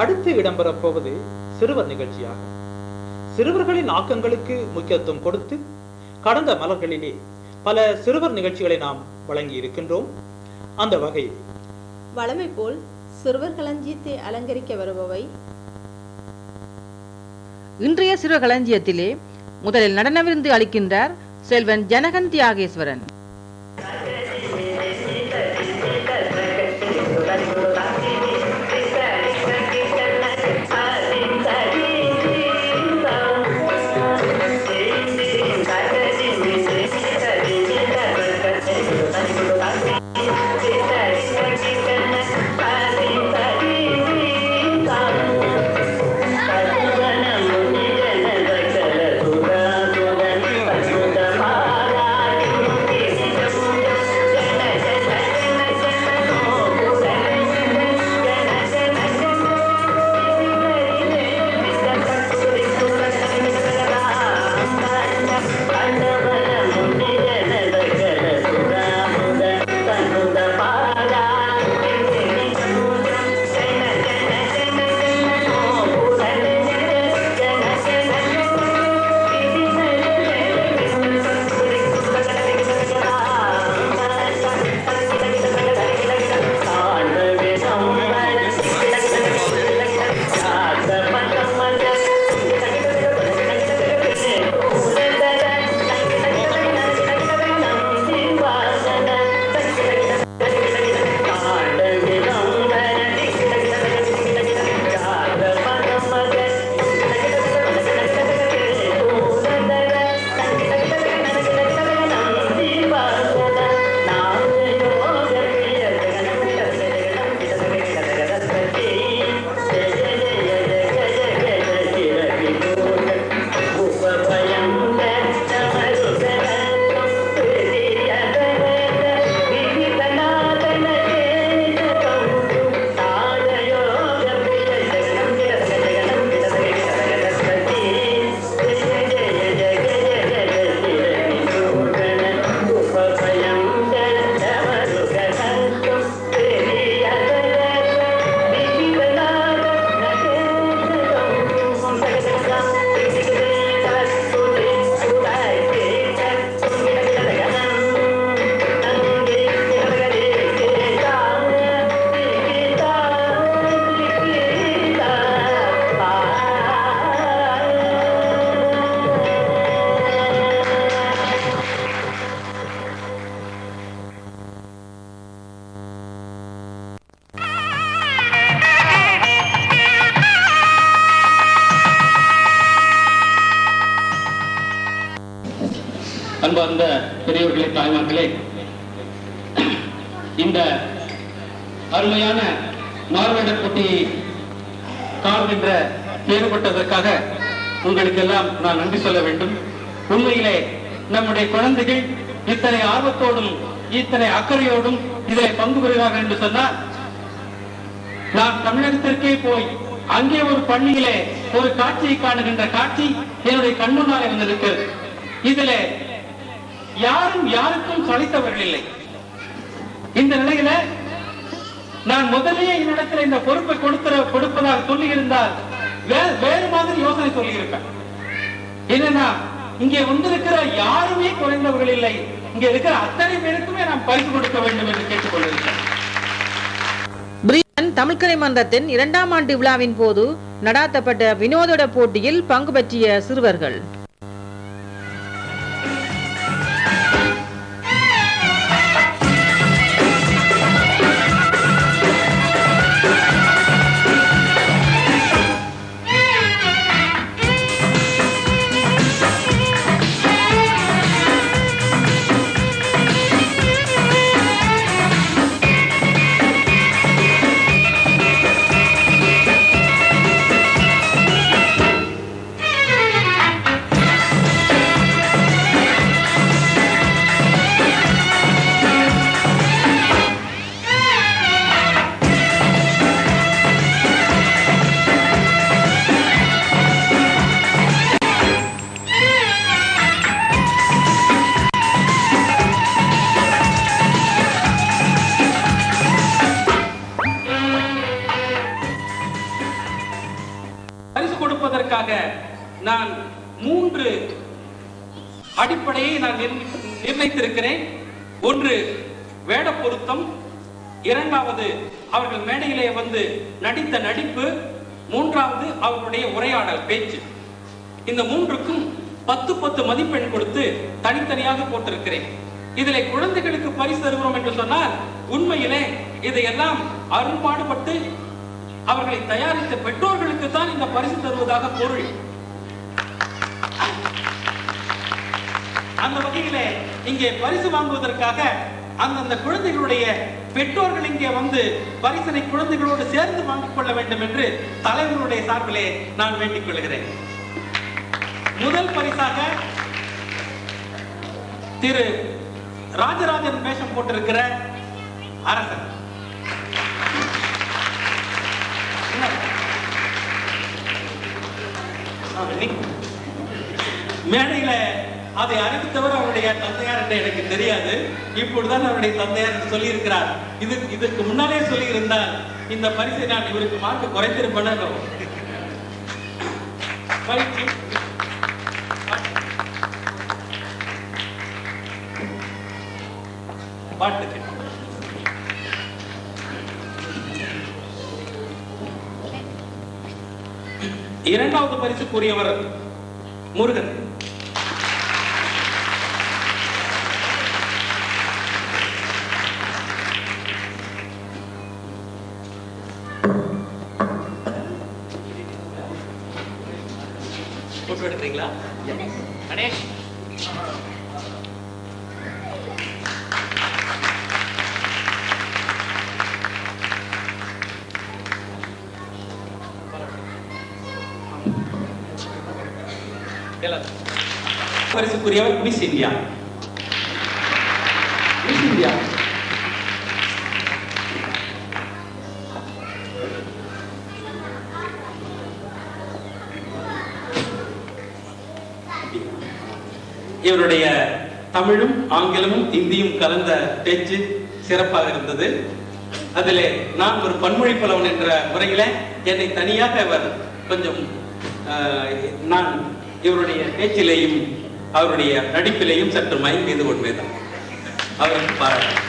அடுத்து இடம்பெறப் போவது சிறுவர் நிகழ்ச்சியாகும். சிறுவர்களின் ஆக்கங்களுக்கு முக்கியத்துவம் கொடுத்து கடந்த மலர்களிலே பல சிறுவர் நிகழ்ச்சிகளை நாம் வழங்கி இருக்கின்றோம் அந்த வகையில் வழமை போல் சிறுவர் களஞ்சியத்தை அலங்கரிக்க வருபவை இன்றைய சிறுவர் களஞ்சியத்திலே முதலில் நடன விருந்து அளிக்கின்றார் செல்வன் ஜனகன் தியாகேஸ்வரன். சார்ந்த பெரியவர்களே தாய்மார்களே இந்த அருமையான மாறுவேட போட்டியை காண்கின்ற வேறுபட்டதற்காக உங்களுக்கு எல்லாம் நான் நன்றி சொல்ல வேண்டும். உண்மையிலே நம்முடைய குழந்தைகள் இத்தனை ஆர்வத்தோடும் இத்தனை அக்கறையோடும் இதில் பங்கு பெறுகிறார்கள் என்று சொன்னால் நான் தமிழகத்திற்கே போய் அங்கே ஒரு பள்ளியிலே ஒரு காட்சியை காணுகின்ற காட்சி என்னுடைய கண்முன்னாலே வந்திருக்கிறது. இதிலே யாரும் யாருக்கும் சளைத்தவர்கள் இல்லை இந்த நிலையில நான் முதலே என்னிடத்தில் இந்த பொறுப்பை கொடுத்த கொடுப்பதாக சொல்லி இருந்தால் வேறு மாதிரி யோசனை சொல்லி இருப்பேன் என்னன்னா இங்கே வந்திருக்கிற யாருமே குறைந்தவர்கள் இல்லை இங்க இருக்கிற அத்தனை பேருக்குமே நாம் பரிசு கொடுக்க வேண்டும் என்று கேட்டுக்கொண்டிருக்கிறேன் பிரியன் தமிழ்கலை மன்றத்தின் இரண்டாம் ஆண்டு விழாவின் போது நடாத்தப்பட்ட வினோதோட போட்டியில் பங்கு பற்றிய சிறுவர்கள். நான் மூன்று அடிப்படையை நான் நிர்ணயித்திருக்கிறேன். ஒன்று வேட பொருத்தம் இரண்டாவது அவர்கள் மேடையிலே வந்து நடித்த நடிப்பு. மூன்றாவது அவர்களுடைய உரையாடல் பேச்சு. இந்த மூன்றுக்கும் பத்து பத்து மதிப்பெண் கொடுத்து தனித்தனியாக போட்டிருக்கிறேன். இதிலே குழந்தைகளுக்கு பரிசு தருகிறோம் என்று சொன்னால் உண்மையிலே இதையெல்லாம் அரும்பாடுபட்டு அவர்களை தயாரித்த பெற்றோர்களுக்கு தான் இந்த பரிசு தருவதாக பொருள். அந்த வகையிலே இங்கே பரிசு வாங்குவதற்காக அந்தந்த குழந்தைகளுடைய பெற்றோர்கள் இங்கே வந்து பரிசனை குழந்தைகளோடு சேர்ந்து வாங்கிக் கொள்ள வேண்டும் என்று தலைவருடைய சார்பிலே நான் வேண்டிக் கொள்கிறேன் முதல் பரிசாக திரு ராஜராஜன் வேஷம் போட்டிருக்கிற அரசன் என்ன? ஆ, மேடையில அதை அறிவித்தவர் அவருடைய தந்தையார் என்று எனக்கு தெரியாது. இப்பொழுதுதான் அவருடைய தந்தையார் என்று சொல்லியிருக்கிறார். இது இதற்கு முன்னாலே சொல்லியிருந்தால் இந்த பரிசை நான் இவருக்கு மார்க் குறைத்திருப்பேன் பயிற்சி பாட்டுக்கு. இரண்டாவது பரிசுக்குரியவர் முருகன். போட்டோ எடுக்கிறீங்களா கணேஷ். பரிசுக்குரியவர் மிஸ் இந்தியா மிஸ் இந்தியா இவருடைய தமிழும் ஆங்கிலமும் இந்தியும் கலந்த பேச்சு சிறப்பாக இருந்தது. அதிலே நான் ஒரு பன்மொழி புலவன் என்ற முறையில என்னை தனியாக அவர் கொஞ்சம் ஆஹ், நான் இவருடைய பேச்சிலேயும் அவருடைய நடிப்பிலேயும் சற்று மயங்கியது உண்மைதான் அவருக்கு பாராட்டு.